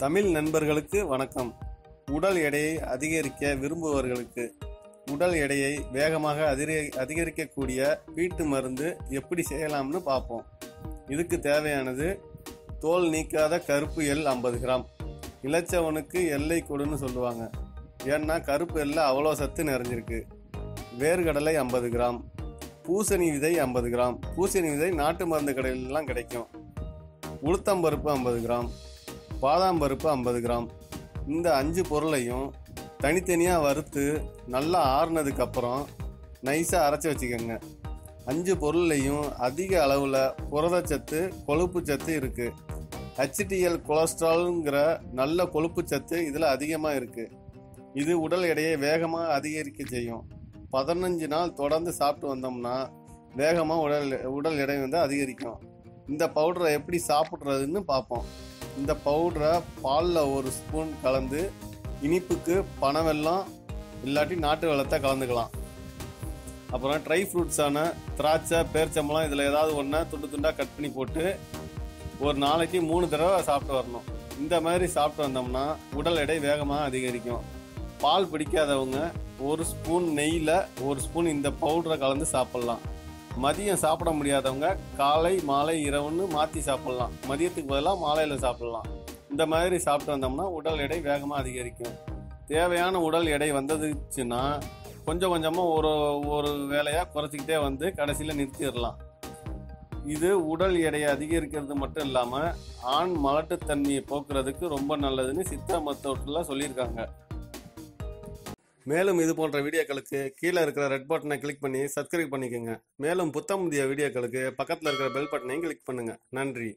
தமிழ் நண்பர்களுக்கு வணக்கம். உடல் எடையை அதிகரிக்க விரும்புபவர்களுக்கு உடல் எடையை வேகமாக அதிக அதிகரிக்கக்கூடிய வீட்டு மருந்து எப்படி செய்யலாம்னு பார்ப்போம். இதுக்கு தேவையானது தோல் நீக்காத கருப்பு எல் ஐம்பது கிராம். இளைச்சவனுக்கு எல்லை கொடுன்னு சொல்லுவாங்க. ஏன்னா கருப்பு எல்ல அவ்வளோ சத்து நிறைஞ்சிருக்கு. வேர்கடலை ஐம்பது கிராம். பூசணி விதை ஐம்பது கிராம். பூசணி விதை நாட்டு மருந்து கடையிலலாம் கிடைக்கும். உளுத்தம்பருப்பு ஐம்பது கிராம். பாதாம் பருப்பு ஐம்பது கிராம். இந்த அஞ்சு பொருளையும் தனித்தனியாக வறுத்து நல்லா ஆறுனதுக்கப்புறம் நைஸாக அரைச்சி வச்சுக்கோங்க. அஞ்சு பொருள்லையும் அதிக அளவில் புரதச்சத்து கொழுப்பு சத்து இருக்குது ஹெச்டிஎல் கொலஸ்ட்ரால்ங்கிற நல்ல கொழுப்பு சத்து இதில் அதிகமாக இருக்குது இது உடல் எடையை வேகமாக அதிகரிக்க செய்யும். பதினஞ்சு நாள் தொடர்ந்து சாப்பிட்டு வந்தோம்னா வேகமாக உடல் உடல் எடை வந்து அதிகரிக்கும். இந்த பவுடரை எப்படி சாப்பிட்றதுன்னு பார்ப்போம். இந்த பவுடரை பாலில் ஒரு ஸ்பூன் கலந்து இனிப்புக்கு பனவெல்லாம் இல்லாட்டி நாட்டு வெள்ளத்தை கலந்துக்கலாம். அப்புறம் ட்ரை ஃப்ரூட்ஸான திராட்சை பேர்ச்சம்பளம் இதில் ஏதாவது ஒன்றை துண்டு துண்டாக கட் பண்ணி போட்டு ஒரு நாளைக்கு மூணு தடவை சாப்பிட்டு வரணும். இந்த மாதிரி சாப்பிட்டு வந்தோம்னா உடல் எடை வேகமாக அதிகரிக்கும். பால் பிடிக்காதவங்க ஒரு ஸ்பூன் நெய்யில் ஒரு ஸ்பூன் இந்த பவுடரை கலந்து சாப்பிட்லாம். மதியம் சாப்பிட முடியாதவங்க காலை மாலை இரவுன்னு மாற்றி சாப்பிட்லாம். மதியத்துக்கு பதிலாக மாலையில் சாப்பிட்லாம். இந்த மாதிரி சாப்பிட்டு வந்தோம்னா உடல் எடை வேகமாக அதிகரிக்கும். தேவையான உடல் எடை வந்ததுச்சுன்னா கொஞ்சம் கொஞ்சமாக ஒரு ஒரு வேலையாக குறைச்சிக்கிட்டே வந்து கடைசியில் நிறுத்திடலாம். இது உடல் எடையை அதிகரிக்கிறது மட்டும் இல்லாமல் ஆண் மலட்டுத்தன்மையை போக்குறதுக்கு ரொம்ப நல்லதுன்னு சித்தா மருத்துவத்தில் சொல்லியிருக்காங்க. மேலும் இது போன்ற வீடியோக்களுக்கு கீழே இருக்கிற ரெட் பட்டனை கிளிக் பண்ணி சப்ஸ்கிரைப் பண்ணிக்கோங்க. மேலும் புத்தம் வீடியோக்களுக்கு பக்கத்தில் இருக்கிற பெல் பட்டனையும் கிளிக் பண்ணுங்கள் நன்றி.